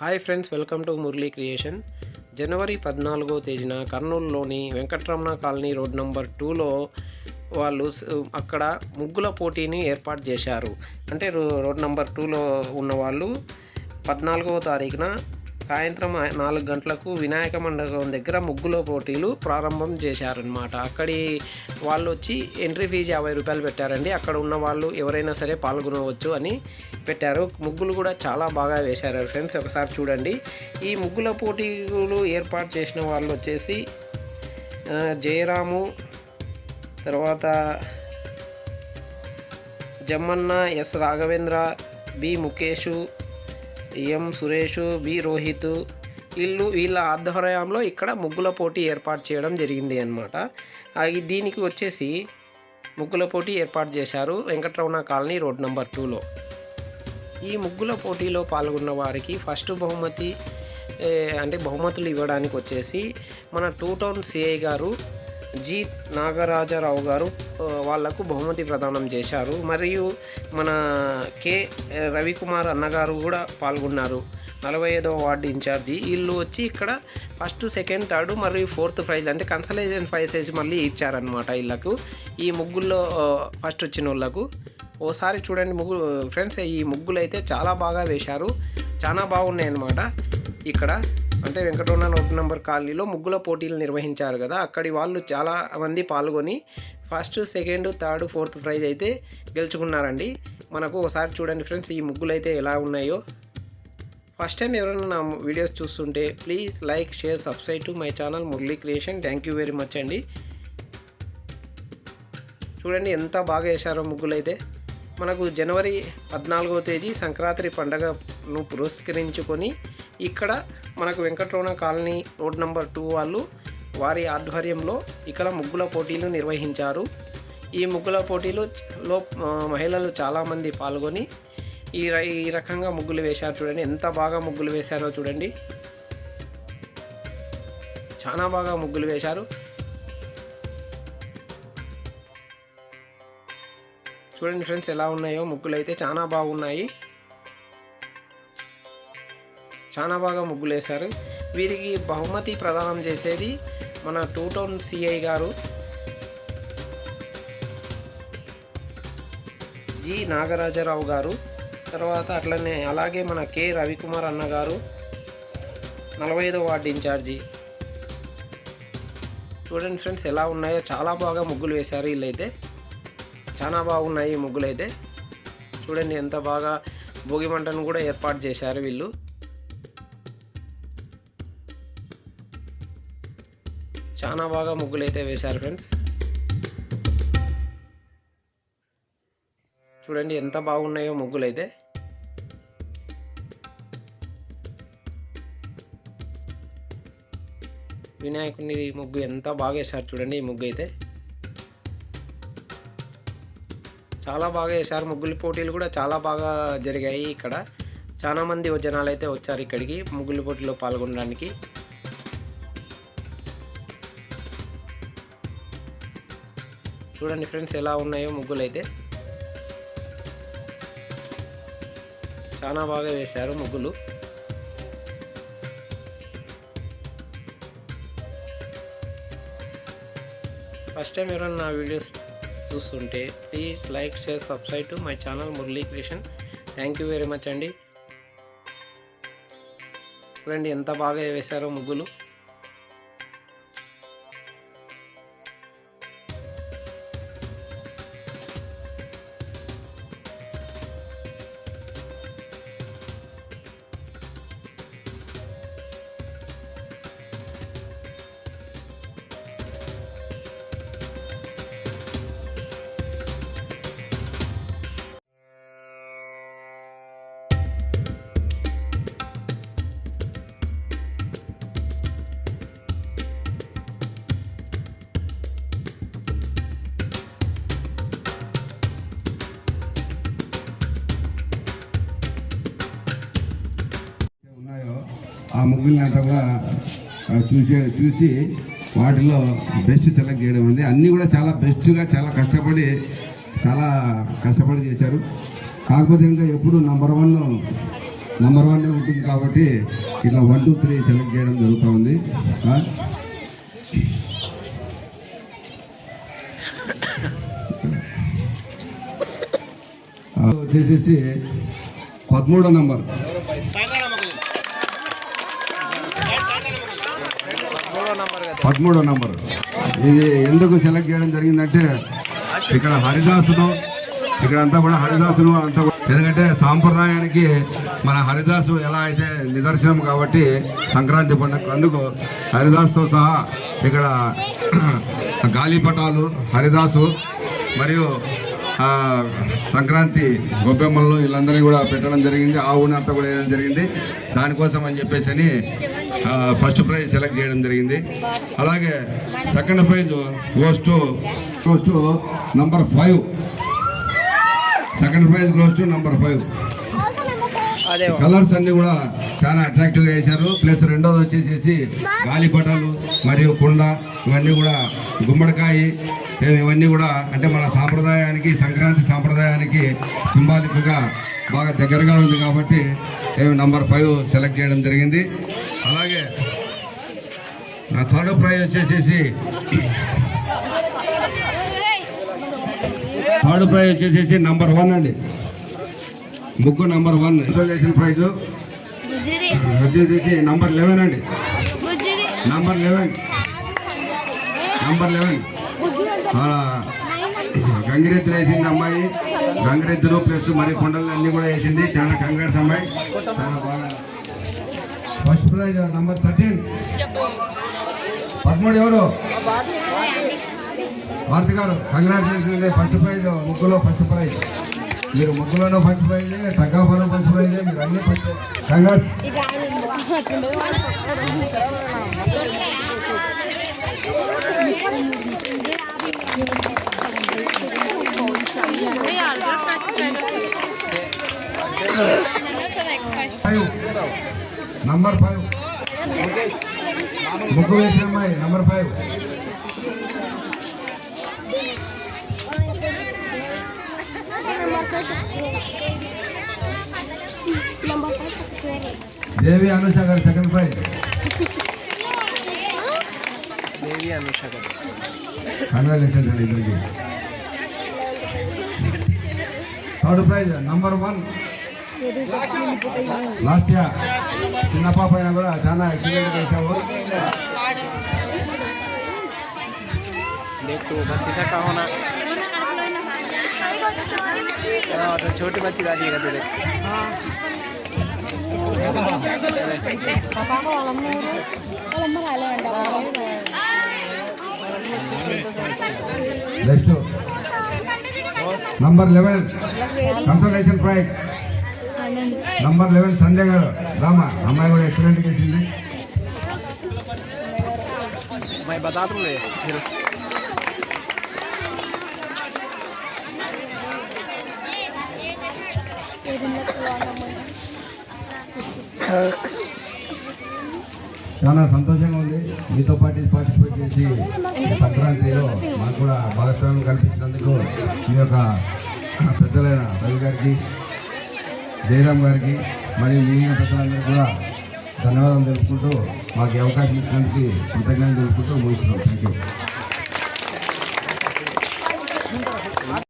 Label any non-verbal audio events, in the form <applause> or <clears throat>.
Hi friends welcome to Murali creation. జనవరి పద్నాలుగో తేదీన కర్నూలులోని వెంకట్రమణ కాలనీ రోడ్ నంబర్ టూలో వాళ్ళు అక్కడ ముగ్గుల పోటీని ఏర్పాటు చేశారు. అంటే రో- రోడ్ నంబర్ టూలో ఉన్న వాళ్ళు పద్నాలుగవ తారీఖున సాయంత్రం నాలుగు గంటలకు వినాయక మండపం దగ్గర ముగ్గుల పోటీలు ప్రారంభం చేశారనమాట అక్కడి వాళ్ళు వచ్చి ఎంట్రీ ఫీజు యాభై రూపాయలు పెట్టారండి. అక్కడ ఉన్న వాళ్ళు ఎవరైనా సరే పాల్గొనవచ్చు అని పెట్టారు. ముగ్గులు కూడా చాలా బాగా వేశారు ఫ్రెండ్స్. ఒకసారి చూడండి. ఈ ముగ్గుల పోటీలు ఏర్పాటు చేసిన వాళ్ళు వచ్చేసి జయరాము తర్వాత Jammanna S Raghavendra B Mukesh M Suresh B Rohit వీళ్ళు వీళ్ళ ఆధ్వర్యంలో ఇక్కడ ముగ్గుల పోటీ ఏర్పాటు చేయడం జరిగింది అనమాట దీనికి వచ్చేసి ముగ్గుల పోటీ ఏర్పాటు చేశారు వెంకటరమణ కాలనీ రోడ్ నెంబర్ టూలో. ఈ ముగ్గుల పోటీలో పాల్గొన్న వారికి ఫస్ట్ బహుమతి అంటే బహుమతులు ఇవ్వడానికి వచ్చేసి మన two town CI garu G Nagaraja Rao garu వాళ్ళకు బహుమతి ప్రదానం చేశారు. మరియు మన కె రవికుమార్ అన్నగారు కూడా పాల్గొన్నారు. నలభై ఐదవ వార్డు ఇన్ఛార్జి. వీళ్ళు వచ్చి ఇక్కడ ఫస్ట్ సెకండ్ థర్డ్ మరియు ఫోర్త్ ప్రైజ్ అంటే కన్సలేషన్ ప్రైజ్ వేసి మళ్ళీ ఇచ్చారనమాట వీళ్ళకు. ఈ ముగ్గుల్లో ఫస్ట్ వచ్చిన వాళ్ళకు. ఓసారి చూడండి ముగ్గురు ఫ్రెండ్స్ ఈ ముగ్గులు అయితే చాలా బాగా వేశారు. చాలా బాగున్నాయి అన్నమాట ఇక్కడ అంటే వెంకటరమణ రోడ్ నెంబర్ కాలనీలో ముగ్గుల పోటీలు నిర్వహించారు కదా. అక్కడి వాళ్ళు చాలా మంది పాల్గొని first second third fourth prize అయితే గెలుచుకున్నారండి. మనకు ఒకసారి చూడండి ఫ్రెండ్స్ ఈ ముగ్గులు అయితే ఎలా ఉన్నాయో. ఫస్ట్ టైం ఎవరైనా నా వీడియోస్ చూస్తుంటే please like share subscribe to my channel Murali creation. Thank you very much అండి. చూడండి ఎంత బాగా వేశారో ముగ్గులు అయితే మనకు జనవరి పద్నాలుగో తేదీ సంక్రాంతి పండగను పురస్కరించుకొని ఇక్కడ మనకు Venkataramana colony road number two వాళ్ళు వారి ఆధ్వర్యంలో ఇక్కడ ముగ్గుల పోటీలు నిర్వహించారు. ఈ ముగ్గుల పోటీలులో మహిళలు చాలామంది పాల్గొని ఈ ర- ఈ రకంగా ముగ్గులు వేశారు చూడండి. ఎంత బాగా ముగ్గులు వేశారో చూడండి. చాలా బాగా ముగ్గులు వేశారు. చూడండి ఫ్రెండ్స్ ఎలా ఉన్నాయో ముగ్గులు అయితే చాలా బాగున్నాయి. చాలా బాగా ముగ్గులు వేశారు వీరికి బహుమతి ప్రదానం చేసేది మన టూ టౌన్ సిఐ గారు. జి నాగరాజరావు గారు. తర్వాత అట్లనే అలాగే మన కె రవికుమార్ అన్న గారు. నలభై ఐదో వార్డు ఇన్ఛార్జి. చూడండి ఫ్రెండ్స్ ఎలా ఉన్నాయో చాలా బాగా ముగ్గులు వేశారు వీళ్ళైతే. చాలా బాగున్నాయి ఈ ముగ్గులు అయితే చూడండి ఎంత బాగా భోగి మంటను కూడా ఏర్పాటు చేశారు వీళ్ళు. చాలా బాగా ముగ్గులు అయితే వేశారు ఫ్రెండ్స్. చూడండి ఎంత బాగున్నాయో ముగ్గులు అయితే వినాయకుని ముగ్గు ఎంత బాగా వేశారు చూడండి ఈ ముగ్గు అయితే చాలా బాగా వేశారు. ముగ్గుల పోటీలు కూడా చాలా బాగా జరిగాయి ఇక్కడ. చాలా మంది జనాలు అయితే వచ్చారు ఇక్కడికి ముగ్గుల పోటీలో పాల్గొనడానికి. చూడండి ఫ్రెండ్స్ ఎలా ఉన్నాయో ముగ్గులు అయితే చాలా బాగా వేశారు ముగ్గులు. ఫస్ట్ టైం ఎవరైనా నా వీడియోస్ చూస్తుంటే please like share subscribe to my channel Murali creation thank you very much అండి. చూడండి ఎంత బాగా వేశారో ముగ్గులు. ఆ ముగ్గుల్ని అంతా కూడా చూసే చూసి వాటిలో బెస్ట్ సెలెక్ట్ చేయడం ఉంది అన్నీ కూడా చాలా బెస్ట్గా చాలా కష్టపడి చాలా కష్టపడి చేశారు. కాకపోతే ఇంకా ఎప్పుడు నంబర్ వన్ నెంబర్ వన్ ఉంటుంది కాబట్టి ఇట్లా వన్ టూ త్రీ సెలెక్ట్ చేయడం జరుగుతూ ఉంది. వచ్చేసేసి పదమూడో నంబర్ మూడో నంబర్ కదా పదమూడో నంబర్. ఇది ఎందుకు సెలెక్ట్ చేయడం జరిగిందంటే ఇక్కడ హరిదాసును ఇక్కడ అంతా కూడా హరిదాసును అంతా ఎందుకంటే సాంప్రదాయానికి మన హరిదాసు ఎలా అయితే నిదర్శనం కాబట్టి సంక్రాంతి పండుగ అందుకు హరిదాసుతో సహా ఇక్కడ <clears throat> గాలిపటాలు హరిదాసు మరియు సంక్రాంతి గొబ్బెమ్మలు వీళ్ళందరినీ కూడా పెట్టడం జరిగింది ఆవునంతా కూడా వేయడం జరిగింది. దానికోసం అని చెప్పేసి అని ఫస్ట్ ప్రైజ్ సెలెక్ట్ చేయడం జరిగింది. అలాగే second prize goes to goes to number five second prize goes to number five colours అన్ని కూడా చాలా అట్రాక్టివ్గా వేశారు ప్లస్ రెండోది వచ్చేసేసి గాలిపటాలు మరియు కుండ ఇవన్నీ కూడా గుమ్మడికాయ ఇవన్నీ కూడా అంటే మన సాంప్రదాయానికి సంక్రాంతి సాంప్రదాయానికి సింబాలిక్గా బాగా దగ్గరగా ఉంది కాబట్టి నంబర్ ఫైవ్ సెలెక్ట్ చేయడం జరిగింది. అలాగే నా థర్డ్ ప్రైజ్ వచ్చేసేసి థర్డ్ ప్రైజ్ వచ్చేసేసి నంబర్ వన్ అండి. ముగ్గు నంబర్ వన్ ఇన్స్టాలేషన్ ప్రైజ్ వచ్చేసేసి నంబర్ లెవెన్ అండి. నంబర్ లెవెన్ నంబర్ లెవెన్ ఆడ గంగిరెద్దులు వేసింది అమ్మాయి. గంగిరెద్దులు ప్లస్ మరి కొండలు అన్ని కూడా వేసింది. చాలా కంగారు అమ్మాయి చాలా బాగా. ఫస్ట్ ప్రైజ్ నంబర్ థర్టీన్ పదమూడు ఎవరు? భారతి గారు కంగ్రాచులేషన్ ఫస్ట్ ప్రైజ్ ముగ్గులో ఫస్ట్ ప్రైజ్ మీరు ముగ్గులోనూ ఫస్ట్ ప్రైజ్ టగ్గాఫలో ఫస్ట్ ప్రైజ్ మీరు అన్ని first congrats you. Number five ముగ్గు వేసిన అమ్మాయి నంబర్ ఫైవ్ దేవి అనుష గారు సెకండ్ ప్రైజ్ దేవి అనుష కదా కంగ్రాచులేషన్స్ అండి ఇద్దరికి. third prize number one last year చిన్న పాప అయినా కూడా చాలా ఎక్సలెంట్ చేసావు देख तो बच्चे सा कहा होना हाँ, तो छोटी बच्ची का दिएगा तो देख next number eleven consultation prize number eleven Sandhya గారు రామా అమ్మాయి కూడా ఎక్సలెంట్ చేసింది Uh... చాలా సంతోషంగా ఉంది. మీతో పాటు పార్టిసిపేట్ చేసి సంక్రాంతిలో మాకు కూడా భాగస్వామ్యం కల్పించినందుకు మీ యొక్క పెద్దలైన రవి గారికి జయరామ్ గారికి మరియు మిగిలిన పెద్దలందరికీ కూడా ధన్యవాదాలు తెలుపుకుంటూ మాకు అవకాశం ఇచ్చినందుకు కృతజ్ఞతలు తెలుపుకుంటూ ముగిస్తున్నాం. Thank you